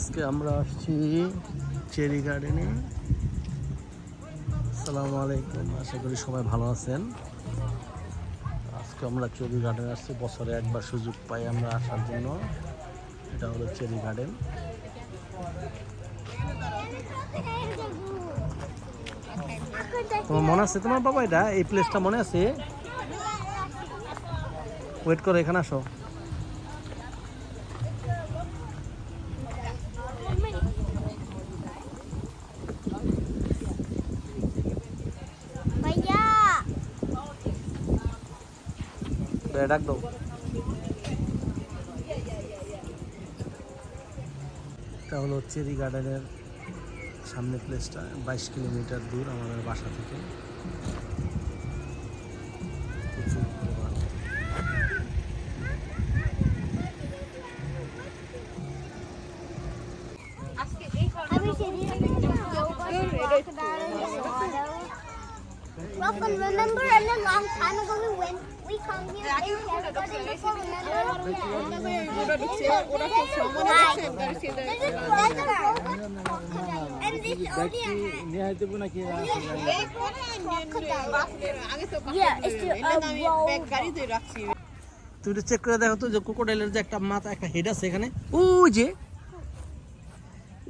আজকে আমরা আসছি চেরি গার্ডেনে। আসসালামু আলাইকুম, আশা করি সবাই ভালো আছেন। আজকে আমরা চেরি গার্ডেনে আসছি, বছরে একবার সুযোগ পাই আমরা আসার জন্য। এটা হলো চেরি গার্ডেন। তোমার মনে আছে? তোমার বাবা এটা? এই প্লেসটা মনে আছে? ওয়েট করো, এখানে আসো। ডাক দাও এটা হলো চেরি গার্ডেনের সামনে প্লেসটা বাইশ কিলোমিটার দূর আমাদের বাসা থেকে। প্রচুর পরিমাণ। Welcome, remember in a long time ago we went, we come here and everybody before, remember? একটু চেক করে দেখো তো যে কোকোডাইলের যে একটা মাথা একটা হেড আছে এখানে ওই যে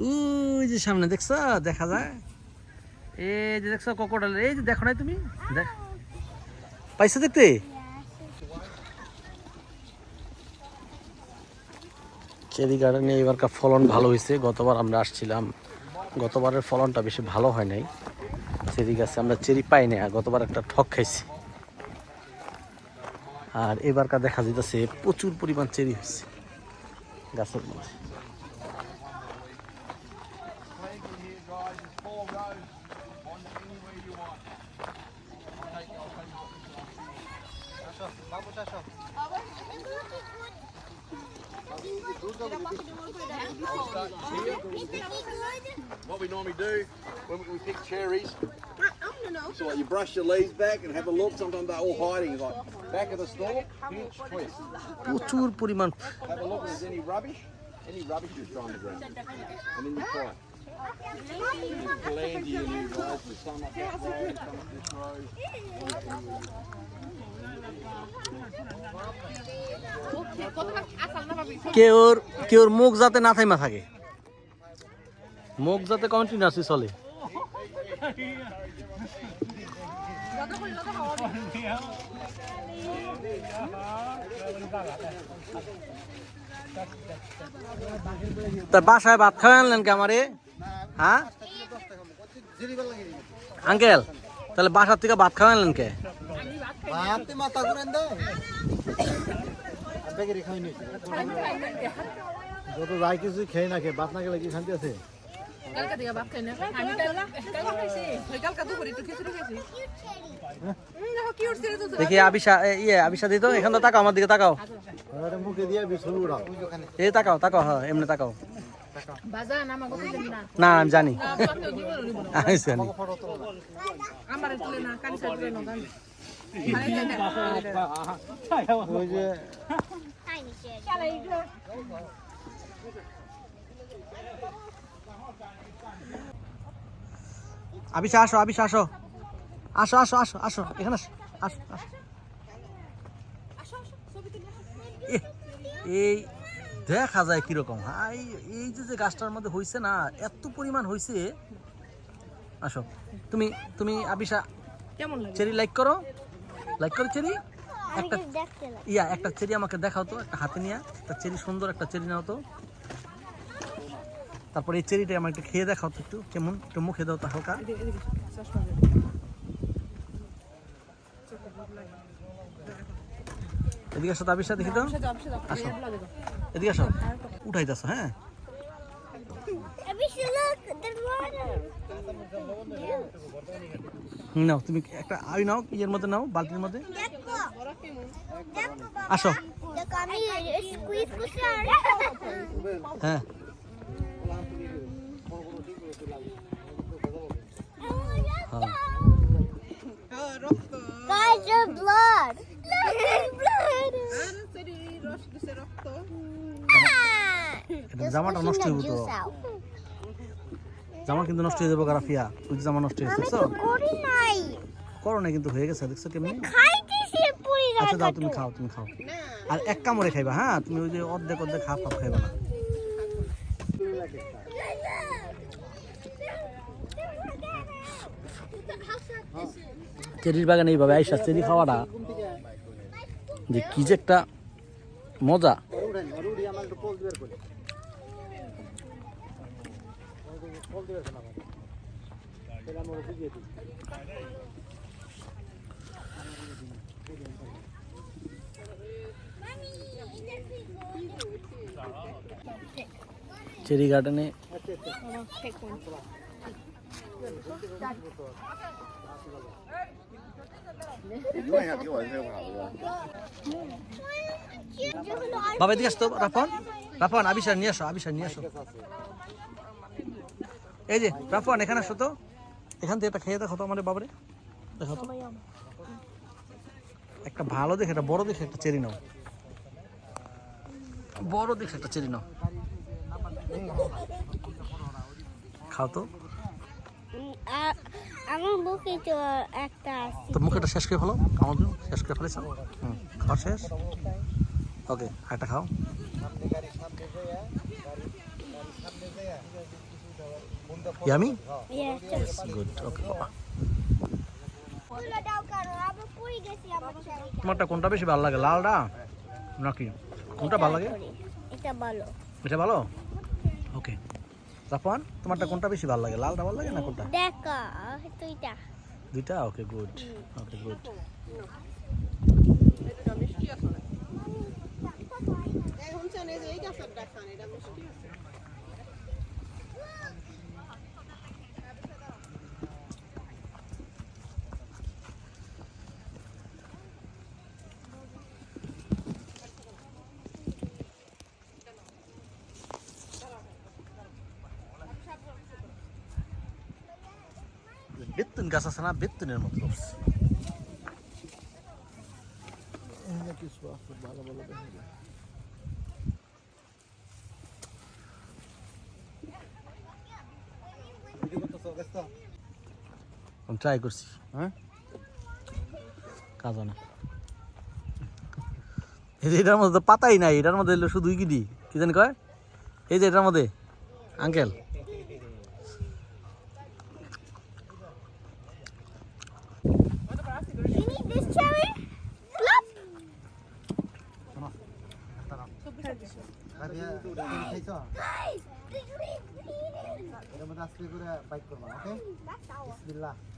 ওই যে সামনে দেখছ দেখা যায় এই যে দেখছ কোকোডাইল এই যে দেখো নাই তুমি? দেখ পাইছো দেখতে? চেরি গার্ডেনে এবারকার ফলন ভালো হয়েছে, গতবার আমরা আসছিলাম। গতবারের ফলনটা বেশি ভালো হয় নাই। চেরি গাছে আমরা চেরি পাই না গতবার একটা ঠক খাইছি। আর এবারকার দেখা যেতেছে প্রচুর পরিমাণ চেরি হয়েছে গাছের মধ্যে। What we normally do when we pick cherries, so like you brush your leaves back and have a look. Sometimes they're all hiding, like back of the stalk, pinch, twist. প্রচুর পরিমাণ Have a look if there's any rubbish. Any rubbish, just throw on the ground, and then you try কেউর কেউর মুখ যাতে না থাইমা থাকে মুখ যাতে continuously চলে তার বাসায় ভাত খাওয়া আনলেন কে আমারে হ্যাঁ? আঙ্কেল তাহলে বাসার থেকে ভাত খাওয়া আনলেন কে? যত যাই কিছু খেয়ে না খেয়ে বাত না গেলে কি শান্তি আছে? হুম, দেখো আবিষা ইয়ে আবিষা দিত এখান তো তাকাও আমার দিকে তাকাও। আরে মুখে দিয়ে এই তাকাও তাকাও হ্যাঁ এমনি তাকাও। না আমি জানি। আমি. আবিষা আসো আবিষা আসো আসো আসো আসো আসো এখানে আসো আসো আসো এই দেখা যায় কীরকম? হাই এই যে যে গাছটার মধ্যে হইছে না এত পরিমাণ হয়েছে আসো তুমি তুমি আবিষা কেমন লাগে? চেরি লাইক করো। লাইক করো চেরি। একটা just দেখতে লাগি। ইয়া একটা চেরি আমাকে দেখাও তো একটা হাতে নিয়ে। একটা চেরি সুন্দর একটা চেরি নাও তো। তারপর এই চেরিটা আমার একটু খেয়ে দেখাও তো একটু কেমন? একটু মুখে দাও তো হালকা। এদিকে আসো তাবির সাথে দেখি তো। আসো। এদিকে আসো। উঠাই যাচ্ছ হ্যাঁ? নাও তুমি একটা আই নাও ইয়ের মধ্যে নাও বালতির মধ্যে। দেখো দেখো বাবা। আসো। দেখো আমি squeeze করছি আর হ্যাঁ। হ্যাঁ। Guys, your blood. রস দিছে রক্ত! জামাটা নষ্ট হইব তো। জামা কিন্তু নষ্ট হয়ে যাবে গারাফিয়া যে জামা নষ্ট হয়ে করি নাই করো না কিন্তু হয়ে গেছে দেখছ কেমনি? খাইতেছি পুরি আচ্ছা দাও তুমি খাও তুমি খাও। আর এক কামড়ে খাইবা হ্যাঁ? তুমি ওই যে অর্ধেক অর্ধেক হাফ হাফ খাইবা না। চেরির বাগানে এইভাবে আইসা চেরি খাওয়াটা যে কি যে একটা মজা। চেরি গার্ডেনে You বাবা, এদিকে আসতো, রাফন? রাফন আবিসার নিয়ে আসো আবিসার নিয়ে আসো। এই যে, রাফন, এখানে আসো তো। এখান থেকে খেয়ে দেখো তো আমাদের বাবারে। দেখো তো একটা ভালো দেখে, একটা বড় দেখে একটা চেরি নাও। বড় দেখে একটা চেরি নাও। খাও তো। আমার বুকে তো একটা আছে। তো মুখেটা শেষ করে ফেলো আমার শেষ করে ফেলেছ? হুম খাওয়া শেষ? ওকে আরেকটা খাও। ইয়ামি. গুড ওকে তোমারটা কোনটা বেশি ভালো লাগে লালটা নাকি? কোনটা ভালো লাগে? এটা ভালো। এটা ভালো? রাফান তোমারটা কোনটা বেশি ভালো লাগে লালটা ভালো লাগে না কোনটা? দেখো দুইটা। দুইটা? ওকে গুড ওকে গুড এখন জানে যে এই গাছের ডাক্তার এটা মিষ্টি আছে। গাছ আছে না, বেতুনের মতো আমি ট্রাই করছি হ্যাঁ? কাজ না। এই যে এটার মধ্যে পাতাই নাই, এটার মধ্যে শুধুই কি দি কি জানি কয়? এই যে এটার মধ্যে, আঙ্কেল।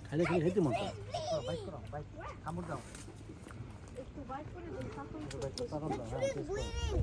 খাইলে খাইলে খাইতে মন। বাইক করো বাইক কামড় দাও। It's bleeding.